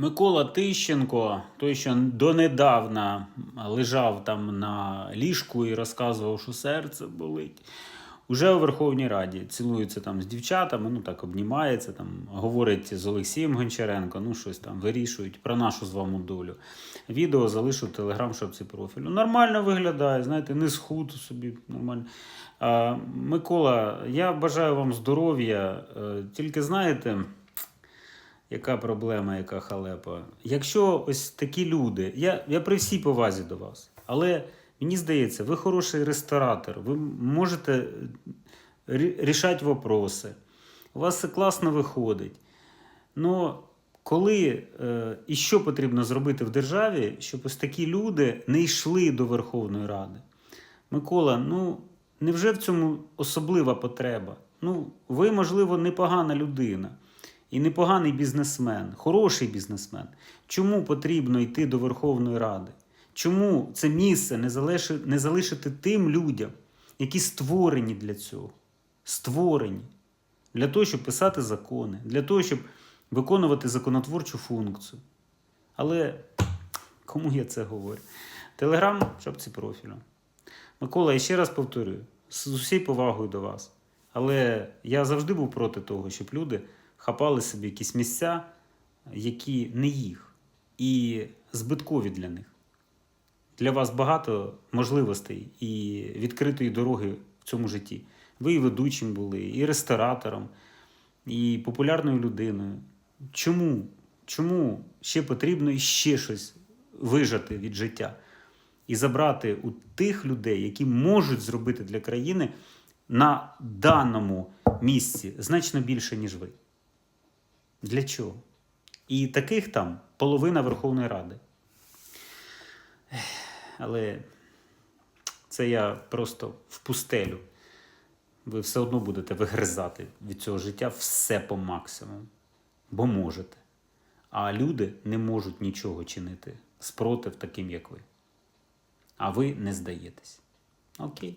Микола Тищенко, той, що донедавна лежав там на ліжку і розказував, що серце болить. Уже у Верховній Раді цілується там з дівчатами, ну так обнімається, там говорить з Олексієм Гончаренко, ну щось там вирішують про нашу з вами долю. Відео залишу в телеграм-шапці профілю. Нормально виглядає, знаєте, не схуд собі нормально. А, Микола, я бажаю вам здоров'я. Е, Тільки знаєте, яка проблема, яка халепа. Якщо ось такі люди, я, я при всій повазі до вас, але мені здається, ви хороший ресторатор, ви можете рішати вопроси, у вас все класно виходить. Ну, коли е, і що потрібно зробити в державі, щоб ось такі люди не йшли до Верховної Ради? Микола, ну невже в цьому особлива потреба? Ну, ви, можливо, непогана людина і непоганий бізнесмен, хороший бізнесмен. Чому потрібно йти до Верховної Ради? Чому це місце не, залиши, не залишити тим людям, які створені для цього? Створені для того, щоб писати закони, для того, щоб виконувати законотворчу функцію. Але кому я це говорю? Телеграм, в шапці профілю. Микола, я ще раз повторюю, з усією повагою до вас. Але я завжди був проти того, щоб люди хапали собі якісь місця, які не їх, і збиткові для них. Для вас багато можливостей і відкритої дороги в цьому житті. Ви і ведучим були, і ресторатором, і популярною людиною. Чому? Чому ще потрібно іще щось вижати від життя? і забрати у тих людей, які можуть зробити для країни на даному місці значно більше, ніж ви. Для чого? І таких там половина Верховної Ради. Але це я просто в пустелю. Ви все одно будете вигризати від цього життя все по максимуму, бо можете. А люди не можуть нічого чинити спротив таким, як ви а ви не здаєтесь. Окей.